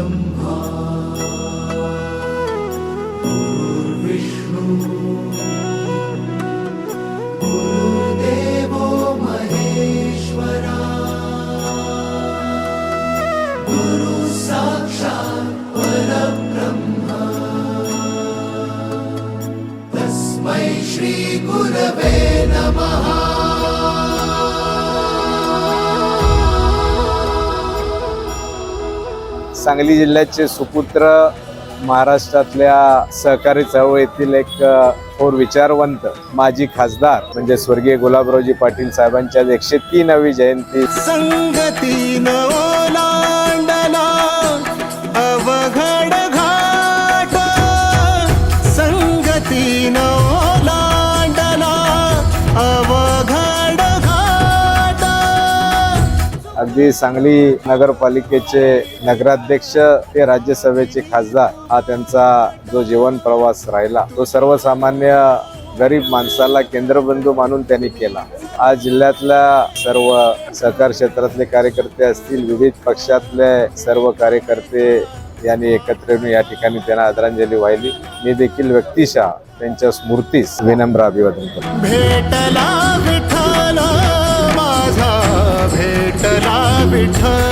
ब्रह्मा। गुरुर्विष्णु। गुरुदेवो महेश्वरा। गुरु साक्षात् परब्रह्म। तस्मै श्रीगुरवे सांगली जिल्ह्याचे सुपुत्र महाराष्ट्रातल्या सहकारी चळवळीतील एक थोर विचारवंत माजी खासदार म्हणजे स्वर्गीय गुलाबरावजी पाटील साहेबांच्या एकशे तीनावी जयंती. संगतीन अगदी सांगली नगरपालिकेचे नगराध्यक्ष ते राज्यसभेचे खासदार हा त्यांचा जो जीवन प्रवास राहिला तो सर्वसामान्य गरीब माणसाला केंद्रबिंदू मानून त्यांनी केला. आज जिल्ह्यातल्या सर्व सहकार क्षेत्रातले कार्यकर्ते असतील विविध पक्षातले सर्व कार्यकर्ते यांनी एकत्र येऊन या ठिकाणी त्यांना आदरांजली वाहिली. मी देखील व्यक्तिशः त्यांच्या स्मृतीस विनम्र अभिवादन करतो. विठ्ठल